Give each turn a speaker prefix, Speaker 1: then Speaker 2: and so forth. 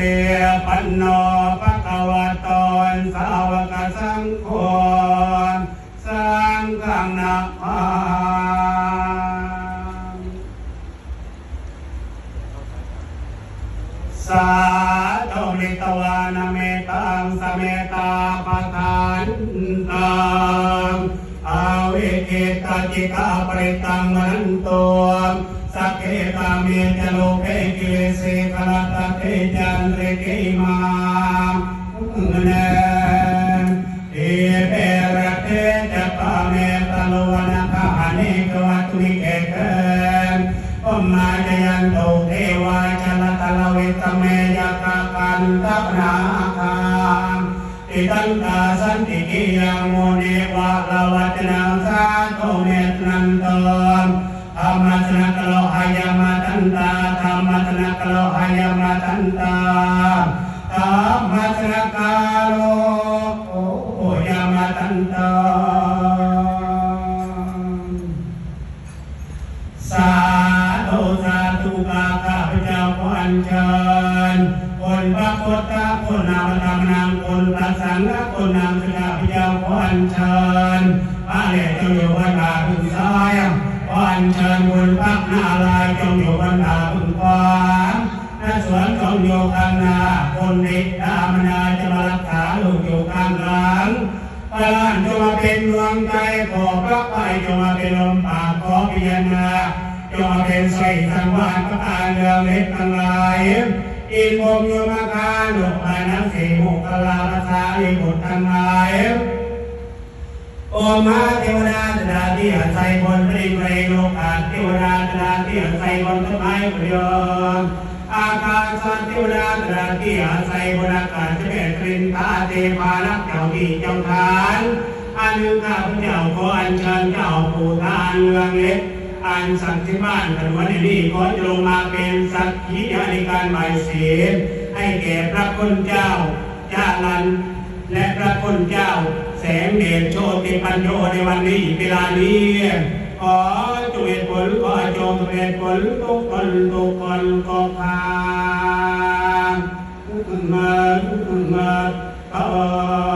Speaker 1: ติปันโนภะคะวะโตสาวกสังโฆสังฆนามาสาธุนิตวานเมตังสเมตาปะทานตังอาวิกิตาจิตาปริตังมันตัว สักเกตาเมจโลเกกิเลสิกลตะเตจันเรกิมาเนเอเปรเตจะปเมตโลวนาคาเนกวัตุนิเกเกปมาจยันโตเทวาชลตะลวิตเมยกะกันตัปนาคามติตันตาสันติกิยังโมเนวะลาวัจนังสา ตาธรรมะสนกโลหายมาตันตาธรรมะสนกโลโอยมาตันตาสาธุสาธุกาข้าพเจ้าขออัญเชิญคนพระพุทธคุณนามธรรมนามคุณพระสังฆคุณนามข้าพเจ้าขออัญเชิญพระเดชจงอยู่บนดาพึงซ้าย ขออัญเชิญบุญพักนาลายจงอยู่บนดาพึงขวาณสวนจงอยู่ข้างหน้าคนนิดามนาจะมารักษาลูกอยู่ข้างหลังพระลานจงมาเป็นดวงใจขอพระไปจงมาเป็นลมปากขอพิจารณาจงมาเป็นใส่สังวานพระกาเรืองเล็กทั้งหลายอินโมโยมาคาหนุกานังสีมุกลาลาสาลิบุตรทั้งหลาย โอมาเทวดาตนาที่อาศัยบนพระอินทร์โลกาเทวดาตนาที่อาศัยบนต้นไม้ประยชน์อากาศสันเทวดาตนาที่อาศัยบนอากาศจะเป็นกลิ่นตาเทพารักเจ้าที่เจ้าทานอันนึงข้าพเจ้าขออัญเชิญเจ้าปู่ทานเรืองเล็กอันสักดิ์ที่บ้านกันวันนี้ขอจะลงมาเป็นสักขีพยานในการใบายสีให้แก่พระคุณเจ้าจารัน และพระคุณเจ้า งเดชโชติปัญโยในวันนี้เวลานี้ขอจุเอ็นผลขอจงเอ็นผลทุกคนทุกคนก็พาทุกมาทุกมาเออ